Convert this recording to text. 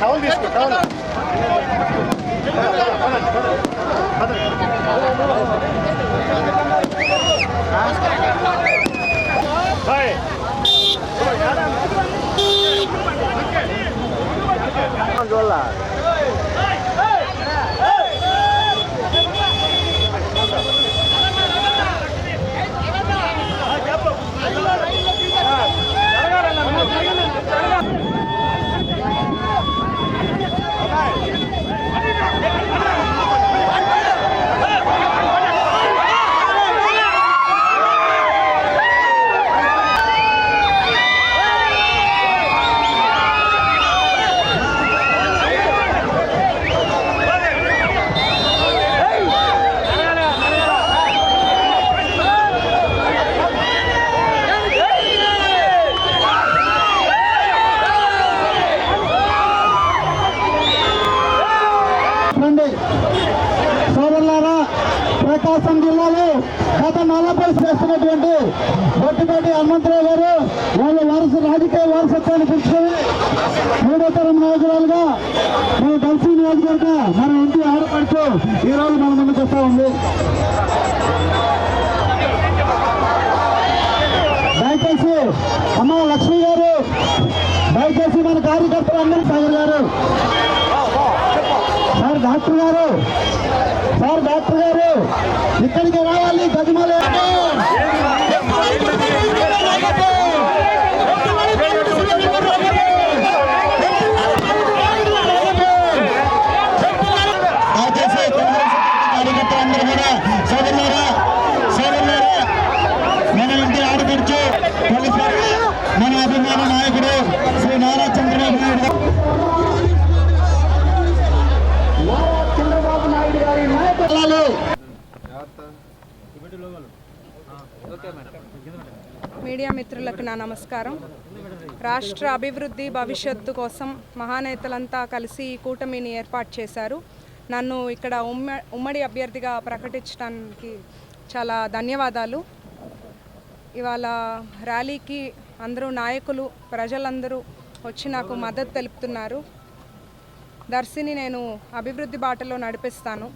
Towel తీసుకో towel Hãy subscribe cho kênh Ghiền Mì Gõ Để không bỏ lỡ những video hấp dẫn Prakasam జిల్లాలో గత నలభై చేస్తున్నటువంటి బొట్టిపేటి హనుమంతరావు గారు వాళ్ళ వారస రాజకీయ వారసత్వాన్ని పుచ్చుకొని మూడో తరం నాయకురాలుగా మన దర్శి నియోజకవర్గ మన ఇంటి ఆడపడుతూ ఈరోజు మన ముందుకు వస్తా ఉంది. దయచేసి అమ్మ లక్ష్మి గారు దయచేసి మన కార్యకర్తలు అందరూ సాగర్ గారు. సార్ డాక్టర్ గారు సార్ డాక్టర్ గారు ఇక్కడికి రావాలి గజమల కార్యకర్తలందరూ కూడా సోదరులారా సోదరులారా మన ఇంటి ఆడపడుచు గారి మీడియా మిత్రులకు నా నమస్కారం. రాష్ట్ర అభివృద్ధి భవిష్యత్తు కోసం మహానేతలంతా కలిసి ఈ కూటమిని ఏర్పాటు చేశారు. నన్ను ఇక్కడ ఉమ్మ ఉమ్మడి అభ్యర్థిగా ప్రకటించడానికి చాలా ధన్యవాదాలు. ఇవాళ ర్యాలీకి అందరూ నాయకులు ప్రజలందరూ వచ్చి నాకు మద్దతు తెలుపుతున్నారు. దర్శిని నేను అభివృద్ధి బాటలో నడిపిస్తాను.